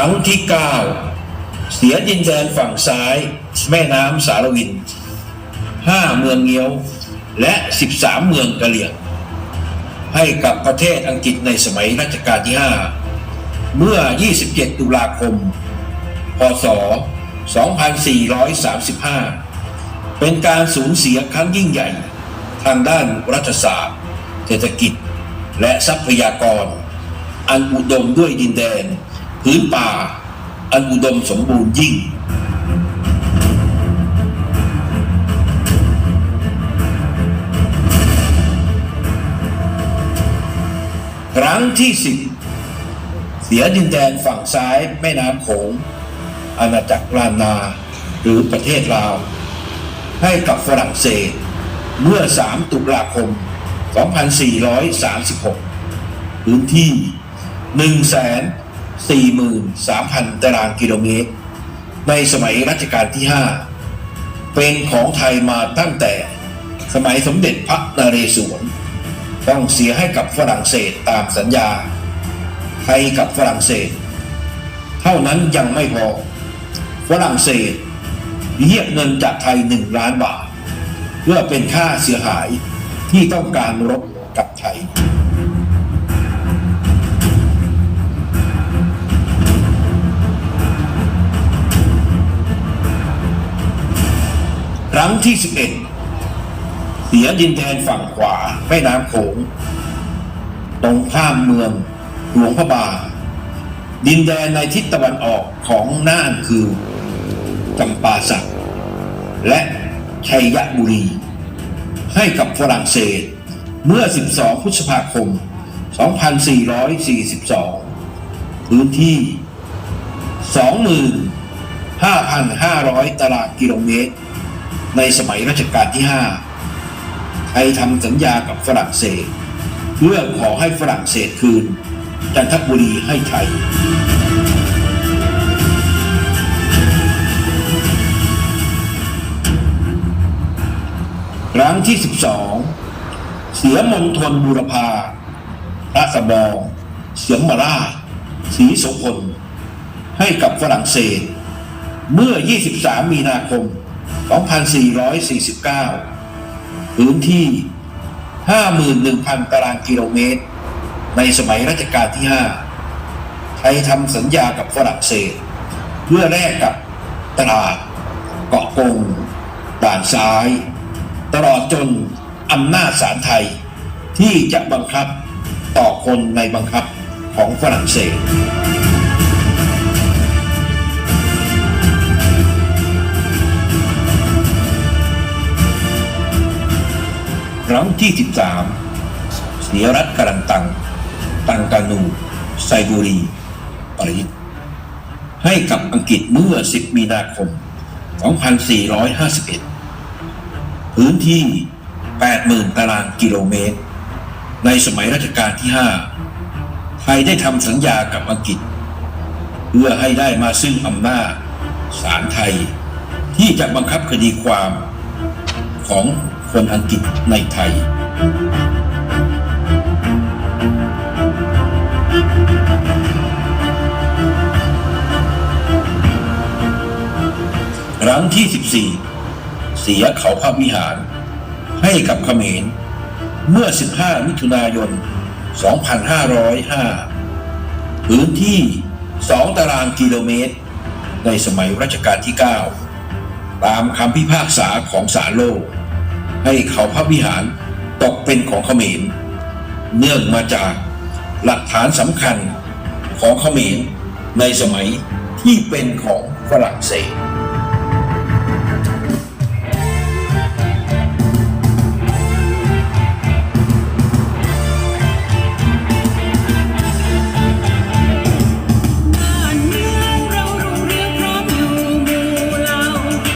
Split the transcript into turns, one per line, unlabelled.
รั้งที่ 9 เสียดินแดนฝั่งซ้าย แม่น้ำสารวิน 5 เมืองเงี้ยว และ 13 เมืองกะเหลี่ยง ให้กับประเทศอังกฤษในสมัยรัชกาลที่ 5 เมื่อ 27 ตุลาคม พศ 2435 เป็นการสูญเสียครั้งยิ่งใหญ่ ทางด้านรัฐศาสตร์ เศรษฐกิจ และทรัพยากร อันอุดมด้วยดินแดน พื้นป่า อันอุดมสมบูรณ์ยิ่ง ครั้งที่สิบเสียดินแดนฝั่งซ้ายแม่น้ำโขง อาณาจักรลานนา หรือประเทศลาว ให้กับฝรั่งเศส เมื่อ 3 ตุลาคม 2436 พื้นที่ 43,000 ตารางกิโลเมตร ในสมัยรัชกาลที่ 5 เป็นของไทยมาตั้งแต่สมัยสมเด็จพระนเรศวร ต้องเสียให้กับฝรั่งเศสตามสัญญา ไทยกับฝรั่งเศส เท่านั้นยังไม่พอ ฝรั่งเศสเรียกเงินจากไทยหนึ่งล้านบาท เพื่อเป็นค่าเสียหายที่ต้องการรบกับไทย ครั้งที่ 11 เสียดินแดนฝั่งขวาแม่น้ำโขง ตรงข้ามเมืองหลวงพระบางดินแดนในทิศตะวันออกของน่านคือจำปาสักและชัยบุรี ให้กับฝรั่งเศสเมื่อ 12 พฤษภาคม 2442 พื้นที่ 25,500 ตารางกิโลเมตร ในสมัยรัชกาลที่ 5 ไทยทำสัญญากับฝรั่งเศส เพื่อขอให้ฝรั่งเศสคืน จันทบุรีให้ไทย ครั้งที่ 12 เสียมณฑลบูรพาพระสบอง เสียงมาราชศรีโสพลให้กับฝรั่งเศส เมื่อ 23 มีนาคม 2449 พื้นที่ 51,000 ตารางกิโลเมตร ในสมัยรัชกาลที่ 5 ไทยทำสัญญากับฝรั่งเศส เพื่อแลกกับตราด เกาะกง ด่านซ้าย ตลอดจนอำนาจศาลไทยที่จะบังคับต่อคนในบังคับของฝรั่งเศส รั้งที่13เสียรัฐกรันตัง ตังกานูไซบุรีปริตให้กับอังกฤษเมื่อ 10 มีนาคม 2451 พื้นที่ 80,000 ตารางกิโลเมตร ในสมัยรัชกาลที่ 5 ไทยได้ทำสัญญากับอังกฤษ เพื่อให้ได้มาซึ่งอำนาจศาลไทย ที่จะบังคับคดีความ ของคนอังกฤษในไทย ครั้งที่ 14 เสียเขาพระวิหาร ให้กับเขมร เมื่อ 15 มิถุนายน 2505 พื้นที่ 2 ตารางกิโลเมตร ในสมัยรัชกาลที่ 9 ตามคำพิพากษาของศาลโลก ให้เขาพระวิหารตกเป็นของเขมร เนื่องมาจากหลักฐานสำคัญของเขมรในสมัยที่เป็นของฝรั่งเศส